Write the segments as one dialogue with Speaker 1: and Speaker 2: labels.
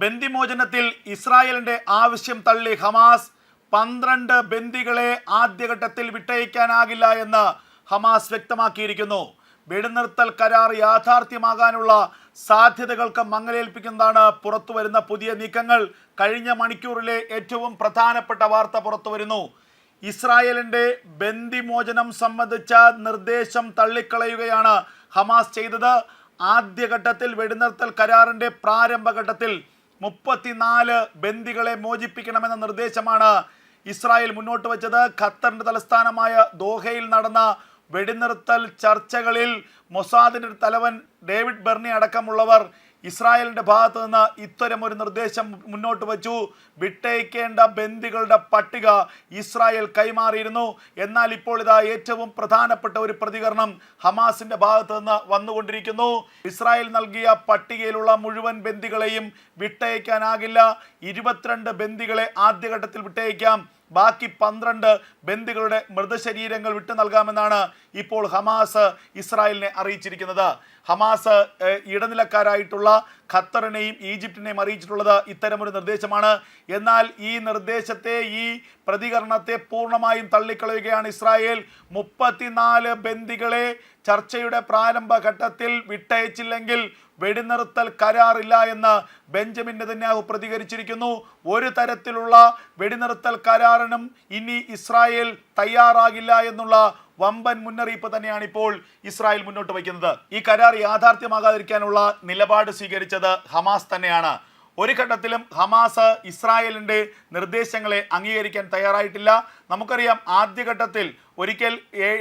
Speaker 1: ബന്ദിമോചനത്തിൽ ഇസ്രായേലിന്റെ ആവശ്യം തള്ളി ഹമാസ് പന്ത്രണ്ട് ബന്ദികളെ ആദ്യഘട്ടത്തിൽ വിട്ടയക്കാനാകില്ല എന്ന് ഹമാസ് വ്യക്തമാക്കിയിരിക്കുന്നു. വെടിനിർത്തൽ കരാർ യാഥാർത്ഥ്യമാകാനുള്ള സാധ്യതകൾക്ക് മങ്ങലേൽപ്പിക്കുന്നതാണ് പുറത്തുവരുന്ന പുതിയ നീക്കങ്ങൾ. കഴിഞ്ഞ മണിക്കൂറിലെ ഏറ്റവും പ്രധാനപ്പെട്ട വാർത്ത പുറത്തുവരുന്നു. ഇസ്രായേലിന്റെ ബന്ദിമോചനം സംബന്ധിച്ച നിർദ്ദേശം തള്ളിക്കളയുകയാണ് ഹമാസ് ചെയ്തത്. ആദ്യഘട്ടത്തിൽ വെടിനിർത്തൽ കരാറിന്റെ പ്രാരംഭഘട്ടത്തിൽ മുപ്പത്തിനാല് ബന്ദികളെ മോചിപ്പിക്കണമെന്ന നിർദ്ദേശമാണ് ഇസ്രായേൽ മുന്നോട്ട് വെച്ചത്. ഖത്തറിന്റെ തലസ്ഥാനമായ ദോഹയിൽ നടന്ന വെടിനിർത്തൽ ചർച്ചകളിൽ മൊസാദിന്റെ തലവൻ ഡേവിഡ് ബെർണി അടക്കമുള്ളവർ ഇസ്രായേലിന്റെ ഭാഗത്ത് നിന്ന് ഇത്തരം ഒരു നിർദ്ദേശം മുന്നോട്ട് വച്ചു. വിട്ടയക്കേണ്ട ബന്ദികളുടെ പട്ടിക ഇസ്രായേൽ കൈമാറിയിരുന്നു. എന്നാൽ ഇപ്പോൾ ഇതാ ഏറ്റവും പ്രധാനപ്പെട്ട ഒരു പ്രതികരണം ഹമാസിന്റെ ഭാഗത്ത് നിന്ന് വന്നുകൊണ്ടിരിക്കുന്നു. ഇസ്രായേൽ നൽകിയ പട്ടികയിലുള്ള മുഴുവൻ ബന്ദികളെയും വിട്ടയക്കാനാകില്ല. ഇരുപത്തിരണ്ട് ബന്ദികളെ ആദ്യഘട്ടത്തിൽ വിട്ടയക്കാം. ബാക്കി പന്ത്രണ്ട് ബന്ദികളുടെ മൃതശരീരങ്ങൾ വിട്ടു നൽകാമെന്നാണ് ഇപ്പോൾ ഹമാസ് ഇസ്രായേലിനെ അറിയിച്ചിരിക്കുന്നത്. ഹമാസ് ഇടനിലക്കാരായിട്ടുള്ള ഖത്തറിനെയും ഈജിപ്തിനെയും അറിയിച്ചിട്ടുള്ളത് ഇത്തരമൊരു നിർദ്ദേശമാണ്. എന്നാൽ ഈ നിർദ്ദേശത്തെ ഈ പ്രതികരണത്തെ പൂർണമായും തള്ളിക്കളയുകയാണ് ഇസ്രായേൽ. മുപ്പത്തിനാല് ബന്ദികളെ ചർച്ചയുടെ പ്രാരംഭ ഘട്ടത്തിൽ വിട്ടയച്ചില്ലെങ്കിൽ വെടിനിർത്തൽ കരാറില്ല എന്ന് ബെഞ്ചമിൻ നെതന്യാഹു പ്രതികരിച്ചിരിക്കുന്നു. ഒരു തരത്തിലുള്ള വെടിനിർത്തൽ കരാറിനും ഇനി ഇസ്രായേൽ തയ്യാറാകില്ല എന്നുള്ള വമ്പൻ മുന്നറിയിപ്പ് തന്നെയാണ് ഇപ്പോൾ ഇസ്രായേൽ മുന്നോട്ട് വയ്ക്കുന്നത്. ഈ കരാർ യാഥാർത്ഥ്യമാകാതിരിക്കാനുള്ള നിലപാട് സ്വീകരിച്ചത് ഹമാസ് തന്നെയാണ്. ഒരു ഘട്ടത്തിലും ഹമാസ് ഇസ്രായേലിന്റെ നിർദ്ദേശങ്ങളെ അംഗീകരിക്കാൻ തയ്യാറായിട്ടില്ല. നമുക്കറിയാം ആദ്യഘട്ടത്തിൽ ഒരിക്കൽ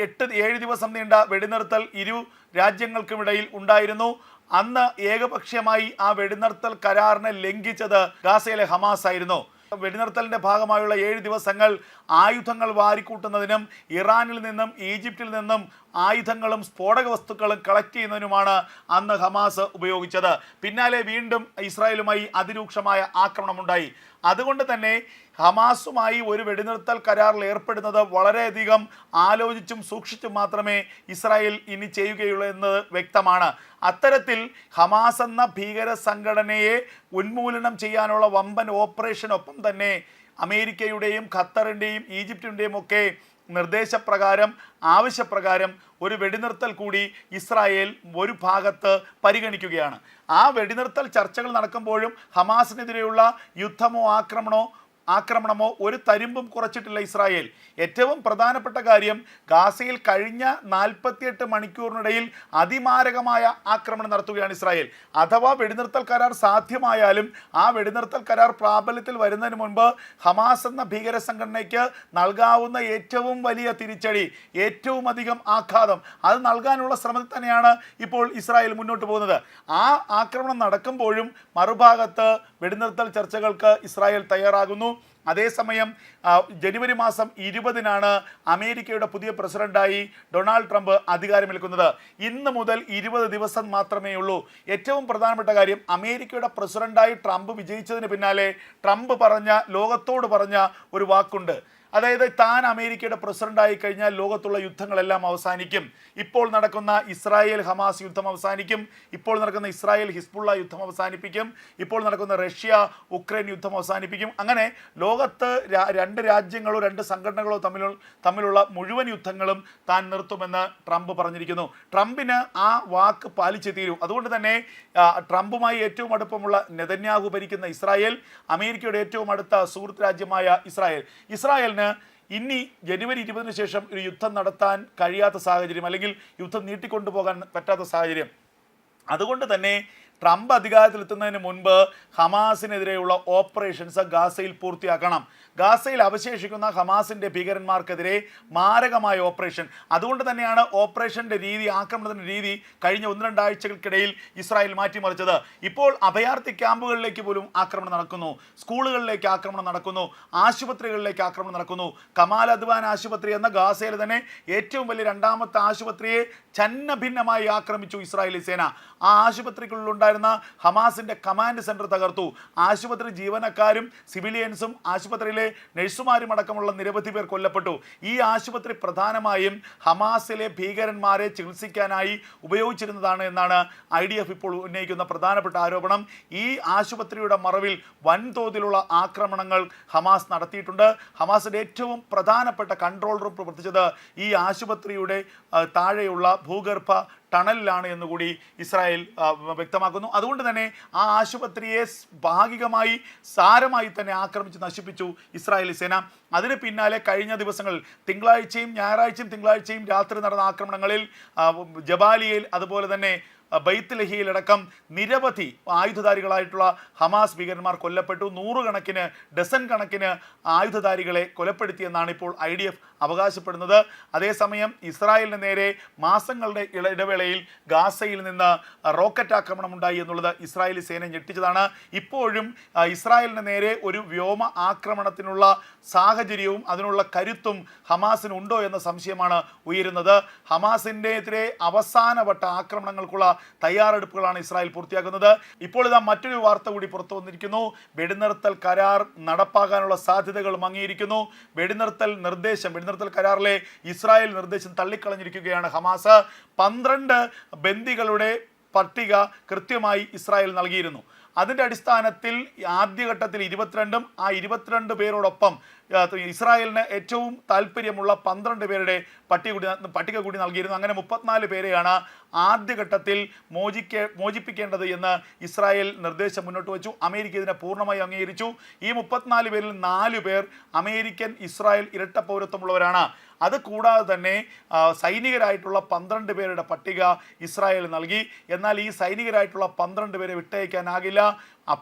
Speaker 1: എട്ട് ഏഴ് ദിവസം നീണ്ട വെടിനിർത്തൽ ഇരു രാജ്യങ്ങൾക്കുമിടയിൽ ഉണ്ടായിരുന്നു. അന്ന് ഏകപക്ഷീയമായി ആ വെടിനിർത്തൽ കരാറിനെ ലംഘിച്ചത് ഗാസയിലെ ഹമാസ് ആയിരുന്നു. വെടിനിർത്തലിന്റെ ഭാഗമായുള്ള ഏഴ് ദിവസങ്ങൾ ആയുധങ്ങൾ വാരിക്കൂട്ടുന്നതിനും ഇറാനിൽ നിന്നും ഈജിപ്തിൽ നിന്നും ആയുധങ്ങളും സ്ഫോടക വസ്തുക്കളും കളക്ട് ചെയ്യുന്നതിനുമാണ് അന്ന് ഹമാസ് ഉപയോഗിച്ചത്. പിന്നാലെ വീണ്ടും ഇസ്രായേലുമായി അതിരൂക്ഷമായ ആക്രമണമുണ്ടായി. അതുകൊണ്ട് തന്നെ ഹമാസുമായി ഒരു വെടിനിർത്തൽ കരാറിൽ ഏർപ്പെടുന്നത് വളരെയധികം ആലോചിച്ചും സൂക്ഷിച്ചും മാത്രമേ ഇസ്രായേൽ ഇനി ചെയ്യുകയുള്ളൂ എന്നത് വ്യക്തമാണ്. അത്തരത്തിൽ ഹമാസ് എന്ന ഭീകര സംഘടനയെ ഉന്മൂലനം ചെയ്യാനുള്ള വമ്പൻ ഓപ്പറേഷനൊപ്പം തന്നെ അമേരിക്കയുടെയും ഖത്തറിന്റെയും ഈജിപ്തിന്റെയും ഒക്കെ നിർദ്ദേശപ്രകാരം ആവശ്യപ്രകാരം ഒരു വെടിനിർത്തൽ കൂടി ഇസ്രായേൽ ഒരു ഭാഗത്ത് പരിഗണിക്കുകയാണ്. ആ വെടിനിർത്തൽ ചർച്ചകൾ നടക്കുമ്പോഴും ഹമാസിനെതിരെയുള്ള യുദ്ധമോ ആക്രമണമോ ആക്രമണമോ ഒരു തരിമ്പും കുറച്ചിട്ടില്ല ഇസ്രായേൽ. ഏറ്റവും പ്രധാനപ്പെട്ട കാര്യം ഗാസയിൽ കഴിഞ്ഞ നാൽപ്പത്തിയെട്ട് മണിക്കൂറിനിടയിൽ അതിമാരകമായ ആക്രമണം നടത്തുകയാണ് ഇസ്രായേൽ. അഥവാ വെടിനിർത്തൽ കരാർ സാധ്യമായാലും ആ വെടിനിർത്തൽ കരാർ പ്രാബല്യത്തിൽ വരുന്നതിന് മുൻപ് ഹമാസ് എന്ന ഭീകര സംഘടനയ്ക്ക് നൽകാവുന്ന ഏറ്റവും വലിയ തിരിച്ചടി ഏറ്റവും അധികം ആഘാതം. അത് നൽകാനുള്ള ശ്രമത്തിൽ തന്നെയാണ് ഇപ്പോൾ ഇസ്രായേൽ മുന്നോട്ട് പോകുന്നത്. ആ ആക്രമണം നടക്കുമ്പോഴും മറുഭാഗത്ത് വെടിനിർത്തൽ ചർച്ചകൾക്ക് ഇസ്രായേൽ തയ്യാറാകുന്നു. അതേസമയം ജനുവരി മാസം ഇരുപതിനാണ് അമേരിക്കയുടെ പുതിയ പ്രസിഡന്റായി ഡൊണാൾഡ് ട്രംപ് അധികാരമേൽക്കുന്നത്. ഇന്ന് മുതൽ ഇരുപത് ദിവസം മാത്രമേ ഉള്ളൂ. ഏറ്റവും പ്രധാനപ്പെട്ട കാര്യം അമേരിക്കയുടെ പ്രസിഡന്റായി ട്രംപ് വിജയിച്ചതിന് പിന്നാലെ ട്രംപ് പറഞ്ഞ ലോകത്തോട് പറഞ്ഞ ഒരു വാക്കുണ്ട്. അതായത് താൻ അമേരിക്കയുടെ പ്രസിഡന്റായി കഴിഞ്ഞാൽ ലോകത്തുള്ള യുദ്ധങ്ങളെല്ലാം അവസാനിക്കും. ഇപ്പോൾ നടക്കുന്ന ഇസ്രായേൽ ഹമാസ് യുദ്ധം അവസാനിക്കും. ഇപ്പോൾ നടക്കുന്ന ഇസ്രായേൽ ഹിസ്ബുള്ള യുദ്ധം അവസാനിപ്പിക്കും. ഇപ്പോൾ നടക്കുന്ന റഷ്യ ഉക്രൈൻ യുദ്ധം അവസാനിപ്പിക്കും. അങ്ങനെ ലോകത്ത് രണ്ട് രാജ്യങ്ങളോ രണ്ട് സംഘടനകളോ തമ്മിൽ തമ്മിലുള്ള മുഴുവൻ യുദ്ധങ്ങളും താൻ നിർത്തുമെന്ന് ട്രംപ് പറഞ്ഞിരിക്കുന്നു. ട്രംപിന് ആ വാക്ക് പാലിച്ചേ തീരും. അതുകൊണ്ട് തന്നെ ട്രംപുമായി ഏറ്റവും അടുപ്പമുള്ള നെതന്യാഹു ഭരിക്കുന്ന ഇസ്രായേൽ അമേരിക്കയുടെ ഏറ്റവും അടുത്ത സുഹൃത്ത് രാജ്യമായ ഇസ്രായേൽ. ഇസ്രായേൽ ഇസ്രായേലിന് ഇനി ജനുവരി ഇരുപതിന് ശേഷം ഒരു യുദ്ധം നടത്താൻ കഴിയാത്ത സാഹചര്യം അല്ലെങ്കിൽ യുദ്ധം നീട്ടിക്കൊണ്ടുപോകാൻ പറ്റാത്ത സാഹചര്യം. അതുകൊണ്ട് തന്നെ ട്രംപ് അധികാരത്തിലെത്തുന്നതിന് മുൻപ് ഹമാസിനെതിരെയുള്ള ഓപ്പറേഷൻസ് ഗാസയിൽ പൂർത്തിയാക്കണം. ഗാസയിൽ അവശേഷിക്കുന്ന ഹമാസിന്റെ ഭീകരന്മാർക്കെതിരെ മാരകമായ ഓപ്പറേഷൻ. അതുകൊണ്ട് തന്നെയാണ് ഓപ്പറേഷന്റെ രീതി ആക്രമണത്തിന്റെ രീതി കഴിഞ്ഞ ഒന്ന് രണ്ടാഴ്ചകൾക്കിടയിൽ ഇസ്രായേൽ മാറ്റിമറിച്ചത്. ഇപ്പോൾ അഭയാർത്ഥി ക്യാമ്പുകളിലേക്ക് പോലും ആക്രമണം നടക്കുന്നു. സ്കൂളുകളിലേക്ക് ആക്രമണം നടക്കുന്നു. ആശുപത്രികളിലേക്ക് ആക്രമണം നടക്കുന്നു. കമാൽ അദ്വാൻ ആശുപത്രി എന്ന ഗാസയിലെ തന്നെ ഏറ്റവും വലിയ രണ്ടാമത്തെ ആശുപത്രിയെ ഛന്നഭിന്നമായി ആക്രമിച്ചു ഇസ്രായേലി സേന. ആ ആശുപത്രികളിലുണ്ടായ ഉണ്ടായിരുന്ന ഹമാസിന്റെ കമാൻഡ് സെന്റർ തകർത്തു. ആശുപത്രി ജീവനക്കാരും സിവിലിയൻസും ആശുപത്രിയിലെ നഴ്സുമാരും അടക്കമുള്ള നിരവധി പേർ കൊല്ലപ്പെട്ടു. ഈ ആശുപത്രി പ്രധാനമായും ഹമാസിലെ ഭീകരന്മാരെ ചികിത്സിക്കാനായി ഉപയോഗിച്ചിരുന്നതാണ് എന്നാണ് ഐ ഡി എഫ് ഇപ്പോൾ ഉന്നയിക്കുന്ന പ്രധാനപ്പെട്ട ആരോപണം. ഈ ആശുപത്രിയുടെ മറവിൽ വൻതോതിലുള്ള ആക്രമണങ്ങൾ ഹമാസ് നടത്തിയിട്ടുണ്ട്. ഹമാസിന്റെ ഏറ്റവും പ്രധാനപ്പെട്ട കൺട്രോൾ റൂം പ്രവർത്തിച്ചത് ഈ ആശുപത്രിയുടെ താഴെയുള്ള ഭൂഗർഭ ടണലിലാണ് എന്നുകൂടി ഇസ്രായേൽ വ്യക്തമാക്കുന്നു. അതുകൊണ്ട് തന്നെ ആ ആശുപത്രിയെ ഭാഗികമായി സാരമായി തന്നെ ആക്രമിച്ച് നശിപ്പിച്ചു ഇസ്രായേലി സേന. അതിന് പിന്നാലെ കഴിഞ്ഞ ദിവസങ്ങളിൽ തിങ്കളാഴ്ചയും ഞായറാഴ്ചയും തിങ്കളാഴ്ചയും രാത്രി നടന്ന ആക്രമണങ്ങളിൽ ജബാലിയയിൽ അതുപോലെ തന്നെ ബൈത്ത് ലഹിയിലടക്കം നിരവധി ആയുധധാരികളായിട്ടുള്ള ഹമാസ് ഭീകരന്മാർ കൊല്ലപ്പെട്ടു. നൂറുകണക്കിന് ഡസൻ കണക്കിന് ആയുധധാരികളെ കൊലപ്പെടുത്തിയെന്നാണ് ഇപ്പോൾ ഐ അവകാശപ്പെടുന്നത്. അതേസമയം ഇസ്രായേലിന് നേരെ മാസങ്ങളുടെ ഇടവേളയിൽ ഗാസയിൽ നിന്ന് റോക്കറ്റ് ആക്രമണം ഉണ്ടായി എന്നുള്ളത് ഇസ്രായേലി സേന ഞെട്ടിച്ചതാണ്. ഇപ്പോഴും ഇസ്രായേലിന് നേരെ ഒരു വ്യോമ ആക്രമണത്തിനുള്ള സാഹചര്യവും അതിനുള്ള കരുത്തും ഹമാസിന് ഉണ്ടോ എന്ന സംശയമാണ് ഉയരുന്നത്. ഹമാസിന്റെ എതിരെ അവസാനവട്ട ആക്രമണങ്ങൾക്കുള്ള തയ്യാറെടുപ്പുകളാണ് ഇസ്രായേൽ പൂർത്തിയാക്കുന്നത്. ഇപ്പോൾ ഇതാ മറ്റൊരു വാർത്ത കൂടി പുറത്തു വന്നിരിക്കുന്നു. വെടിനിർത്തൽ കരാർ നടപ്പാക്കാനുള്ള സാധ്യതകൾ മങ്ങിയിരിക്കുന്നു വെടിനിർത്തൽ നിർദ്ദേശം വെടിനിർത്തൽ കരാറിലെ ഇസ്രായേൽ നിർദ്ദേശം തള്ളിക്കളഞ്ഞിരിക്കുകയാണ് ഹമാസ്. പന്ത്രണ്ട് ബന്ദികളുടെ പട്ടിക കൃത്യമായി ഇസ്രായേൽ നൽകിയിരുന്നു. അതിന്റെ അടിസ്ഥാനത്തിൽ ആദ്യഘട്ടത്തിൽ ഇരുപത്തിരണ്ടും ആ ഇരുപത്തിരണ്ട് പേരോടൊപ്പം ഇസ്രായേലിന് ഏറ്റവും താല്പര്യമുള്ള പന്ത്രണ്ട് പേരുടെ പട്ടിക കൂടി പട്ടിക കൂടി നൽകിയിരുന്നു. അങ്ങനെ മുപ്പത്തിനാല് പേരെയാണ് ആദ്യഘട്ടത്തിൽ മോചിക്ക മോചിപ്പിക്കേണ്ടത് എന്ന് ഇസ്രായേൽ നിർദ്ദേശം മുന്നോട്ട് വെച്ചു. അമേരിക്ക ഇതിനെ പൂർണമായി അംഗീകരിച്ചു. ഈ മുപ്പത്തിനാല് പേരിൽ നാല് പേർ അമേരിക്കൻ ഇസ്രായേൽ ഇരട്ട പൗരത്വമുള്ളവരാണ്. അത് കൂടാതെ തന്നെ സൈനികരായിട്ടുള്ള പന്ത്രണ്ട് പേരുടെ പട്ടിക ഇസ്രായേൽ നൽകി. എന്നാൽ ഈ സൈനികരായിട്ടുള്ള പന്ത്രണ്ട് പേരെ വിട്ടയക്കാനാകില്ല.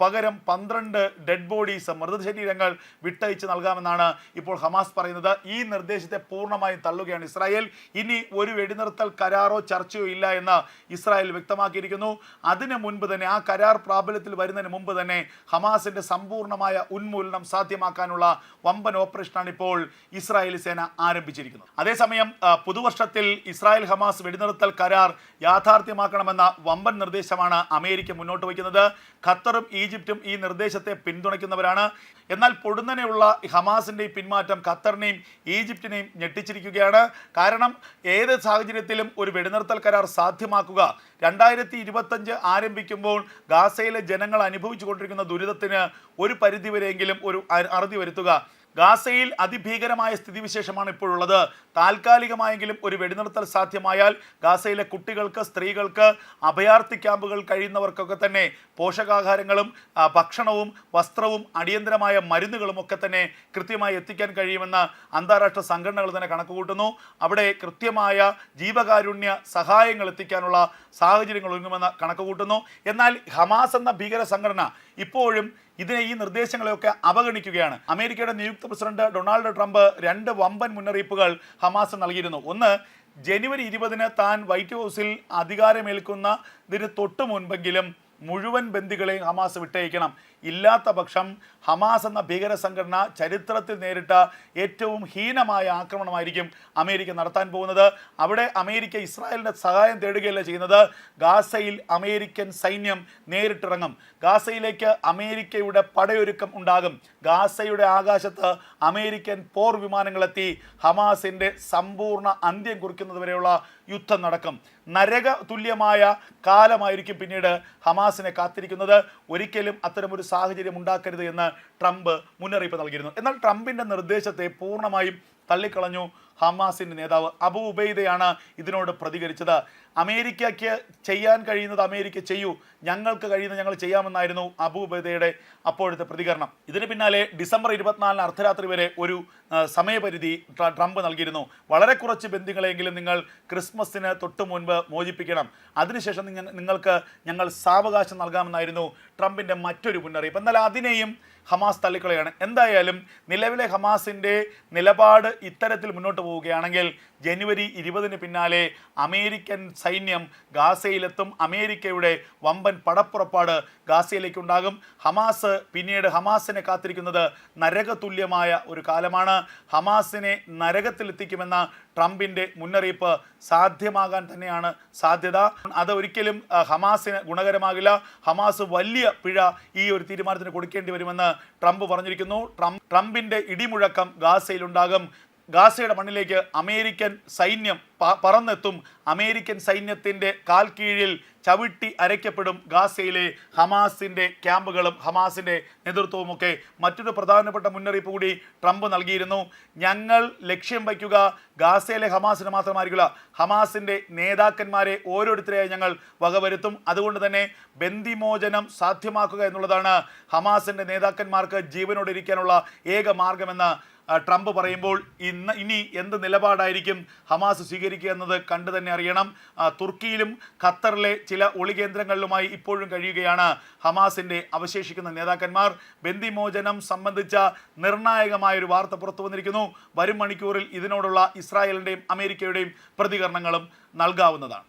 Speaker 1: പകരം പന്ത്രണ്ട് ഡെഡ് ബോഡീസ് മൃതശരീരങ്ങൾ വിട്ടയച്ച് നൽകാമെന്നാണ് ഇപ്പോൾ ഹമാസ് പറയുന്നത്. ഈ നിർദ്ദേശത്തെ പൂർണമായും തള്ളുകയാണ് ഇസ്രായേൽ. ഇനി ഒരു വെടിനിർത്തൽ കരാറോ ചർച്ചയോ ഇല്ല എന്ന് ഇസ്രായേൽ വ്യക്തമാക്കിയിരിക്കുന്നു. അതിന് മുൻപ് തന്നെ ആ കരാർ പ്രാബല്യത്തിൽ വരുന്നതിന് മുമ്പ് തന്നെ ഹമാസിന്റെ സമ്പൂർണമായ ഉന്മൂലനം സാധ്യമാക്കാനുള്ള വമ്പൻ ഓപ്പറേഷനാണ് ഇപ്പോൾ ഇസ്രായേൽ സേന ആരംഭിച്ചിരിക്കുന്നത്. അതേസമയം പുതുവർഷത്തിൽ ഇസ്രായേൽ ഹമാസ് വെടിനിർത്തൽ കരാർ യാഥാർത്ഥ്യമാക്കണമെന്ന വമ്പൻ നിർദ്ദേശമാണ് അമേരിക്ക മുന്നോട്ട് വയ്ക്കുന്നത്. ഖത്തറും ഈജിപ്തും ഈ നിർദ്ദേശത്തെ പിന്തുണയ്ക്കുന്നവരാണ്. എന്നാൽ പൊടുന്നനെയുള്ള ഹമാസിന്റെ ഈ പിന്മാറ്റം ഖത്തറിനെയും ഈജിപ്തിനെയും ഞെട്ടിച്ചിരിക്കുകയാണ്. കാരണം ഏത് സാഹചര്യത്തിലും ഒരു വെടിനിർത്തൽ കരാർ സാധ്യമാക്കുക. രണ്ടായിരത്തി ഇരുപത്തഞ്ച് ആരംഭിക്കുമ്പോൾ ഗാസയിലെ ജനങ്ങൾ അനുഭവിച്ചു കൊണ്ടിരിക്കുന്ന ദുരിതത്തിന് ഒരു പരിധിവരെയെങ്കിലും ഒരു അറുതി വരുത്തുക. ഗാസയിൽ അതിഭീകരമായ സ്ഥിതിവിശേഷമാണ് ഇപ്പോഴുള്ളത്. താൽക്കാലികമായെങ്കിലും ഒരു വെടിനിർത്തൽ സാധ്യമായാൽ ഗാസയിലെ കുട്ടികൾക്ക് സ്ത്രീകൾക്ക് അഭയാർത്ഥി ക്യാമ്പുകൾ കഴിയുന്നവർക്കൊക്കെ തന്നെ പോഷകാഹാരങ്ങളും ഭക്ഷണവും വസ്ത്രവും അടിയന്തരമായ മരുന്നുകളും ഒക്കെ തന്നെ കൃത്യമായി എത്തിക്കാൻ കഴിയുമെന്ന് അന്താരാഷ്ട്ര സംഘടനകൾ തന്നെ കണക്കുകൂട്ടുന്നു. അവിടെ കൃത്യമായ ജീവകാരുണ്യ സഹായങ്ങൾ എത്തിക്കാനുള്ള സാഹചര്യങ്ങൾ ഒരുങ്ങുമെന്ന് കണക്കുകൂട്ടുന്നു. എന്നാൽ ഹമാസ് എന്ന ഭീകര സംഘടന ഇപ്പോഴും ഇതിനെ ഈ നിർദ്ദേശങ്ങളെയൊക്കെ അവഗണിക്കുകയാണ്. അമേരിക്കയുടെ നിയുക്ത പ്രസിഡന്റ് ഡൊണാൾഡ് ട്രംപ് രണ്ട് വമ്പൻ മുന്നറിയിപ്പുകൾ ഹമാസ് നൽകിയിരുന്നു. ഒന്ന് ജനുവരി ഇരുപതിന് താൻ വൈറ്റ് ഹൗസിൽ അധികാരമേൽക്കുന്നതിന് തൊട്ടു മുൻപെങ്കിലും മുഴുവൻ ബന്ദികളെയും ഹമാസ് വിട്ടയക്കണം. ഇല്ലാത്ത പക്ഷം ഹമാസ് എന്ന ഭീകര സംഘടന ചരിത്രത്തിൽ നേരിട്ട ഏറ്റവും ഹീനമായ ആക്രമണമായിരിക്കും അമേരിക്ക നടത്താൻ പോകുന്നത്. അവിടെ അമേരിക്ക ഇസ്രായേലിന്റെ സഹായം തേടുകയല്ല ചെയ്യുന്നത്. ഗാസയിൽ അമേരിക്കൻ സൈന്യം നേരിട്ടിറങ്ങും. ഗാസയിലേക്ക് അമേരിക്കയുടെ പടയൊരുക്കം ഉണ്ടാകും. ഗാസയുടെ ആകാശത്ത് അമേരിക്കൻ പോർ വിമാനങ്ങളെത്തി ഹമാസിന്റെ സമ്പൂർണ അന്ത്യം കുറിക്കുന്നതുവരെയുള്ള യുദ്ധം നടക്കും. നരക തുല്യമായ കാലമായിരിക്കും പിന്നീട് ഹമാസിനെ കാത്തിരിക്കുന്നത്. ഒരിക്കലും അത്തരമൊരു സാഹചര്യം ഉണ്ടാക്കരുത് എന്ന് ട്രംപ് മുന്നറിയിപ്പ് നൽകിയിരുന്നു. എന്നാൽ ട്രംപിന്റെ നിർദ്ദേശത്തെ പൂർണമായും തള്ളിക്കളഞ്ഞു. ഹമാസിന്റെ നേതാവ് അബു ഉബൈദയാണ് ഇതിനോട് പ്രതികരിച്ചത്. അമേരിക്കയ്ക്ക് ചെയ്യാൻ കഴിയുന്നത് അമേരിക്ക ചെയ്യൂ. ഞങ്ങൾക്ക് കഴിയുന്നത് ഞങ്ങൾ ചെയ്യാമെന്നായിരുന്നു അബു ഉബൈദയുടെ അപ്പോഴത്തെ പ്രതികരണം. ഇതിന് പിന്നാലെ ഡിസംബർ ഇരുപത്തിനാലിന് അർദ്ധരാത്രി വരെ ഒരു സമയപരിധി ട്രംപ് നൽകിയിരുന്നു. വളരെ കുറച്ച് ബന്ധുക്കളെങ്കിലും നിങ്ങൾ ക്രിസ്മസിന് തൊട്ട് മുൻപ് മോചിപ്പിക്കണം. അതിനുശേഷം നിങ്ങൾ നിങ്ങൾക്ക് ഞങ്ങൾ സാവകാശം നൽകാമെന്നായിരുന്നു ട്രംപിന്റെ മറ്റൊരു മുന്നറിയിപ്പ്. എന്നാൽ അതിനെയും ഹമാസ് തള്ളിക്കളയാണ്. എന്തായാലും നിലവിലെ ഹമാസിന്റെ നിലപാട് ഇത്തരത്തിൽ മുന്നോട്ട് പോവുകയാണെങ്കിൽ ജനുവരി ഇരുപതിന് പിന്നാലെ അമേരിക്കൻ സൈന്യം ഗാസയിലെത്തും. അമേരിക്കയുടെ വമ്പൻ പടപ്പുറപ്പാട് ഗാസയിലേക്ക് ഉണ്ടാകും ഹമാസ് പിന്നീട് ഹമാസിനെ കാത്തിരിക്കുന്നത് നരകതുല്യമായ ഒരു കാലമാണ്. ഹമാസിനെ നരകത്തിലെത്തിക്കുമെന്ന ട്രംപിന്റെ മുന്നറിയിപ്പ് സാധ്യമാകാൻ തന്നെയാണ് സാധ്യത. അത് ഒരിക്കലും ഹമാസിന് ഗുണകരമാകില്ല. ഹമാസ് വലിയ പിഴ ഈ ഒരു തീരുമാനത്തിന് കൊടുക്കേണ്ടി വരുമെന്ന് ട്രംപ് പറഞ്ഞിരിക്കുന്നു. ട്രംപ് ട്രംപിന്റെ ഇടിമുഴക്കം ഗാസയിലുണ്ടാകും. ഗാസയുടെ മണ്ണിലേക്ക് അമേരിക്കൻ സൈന്യം പറന്നെത്തും. അമേരിക്കൻ സൈന്യത്തിന്റെ കാൽ കീഴിൽ ചവിട്ടി അരയ്ക്കപ്പെടും ഗാസയിലെ ഹമാസിന്റെ ക്യാമ്പുകളും ഹമാസിന്റെ നേതൃത്വവുമൊക്കെ മറ്റൊരു പ്രധാനപ്പെട്ട മുന്നറിയിപ്പ് കൂടി ട്രംപ് നൽകിയിരുന്നു. ഞങ്ങൾ ലക്ഷ്യം വയ്ക്കുക ഗാസയിലെ ഹമാസിന് മാത്രമായിരിക്കില്ല. ഹമാസിന്റെ നേതാക്കന്മാരെ ഓരോരുത്തരെയായി ഞങ്ങൾ വകവരുത്തും. അതുകൊണ്ട് തന്നെ ബന്ദിമോചനം സാധ്യമാക്കുക എന്നുള്ളതാണ് ഹമാസിന്റെ നേതാക്കന്മാർക്ക് ജീവനോടെ ഇരിക്കാനുള്ള ഏക മാർഗമെന്ന് ട്രംപ് പറയുമ്പോൾ ഇന്ന് ഇനി എന്ത് നിലപാടായിരിക്കും ഹമാസ് സ്വീകരിക്കുക എന്നത് കണ്ടു തന്നെ അറിയണം. തുർക്കിയിലും ഖത്തറിലെ ചില ഒളികേന്ദ്രങ്ങളിലുമായി ഇപ്പോഴും കഴിയുകയാണ് ഹമാസിന്റെ അവശേഷിക്കുന്ന നേതാക്കന്മാർ. ബന്ദിമോചനം സംബന്ധിച്ച നിർണായകമായ ഒരു വാർത്ത പുറത്തു വന്നിരിക്കുന്നു. വരും മണിക്കൂറിൽ ഇതിനോടുള്ള ഇസ്രായേലിന്റെയും അമേരിക്കയുടെയും പ്രതികരണങ്ങളും നൽകാവുന്നതാണ്.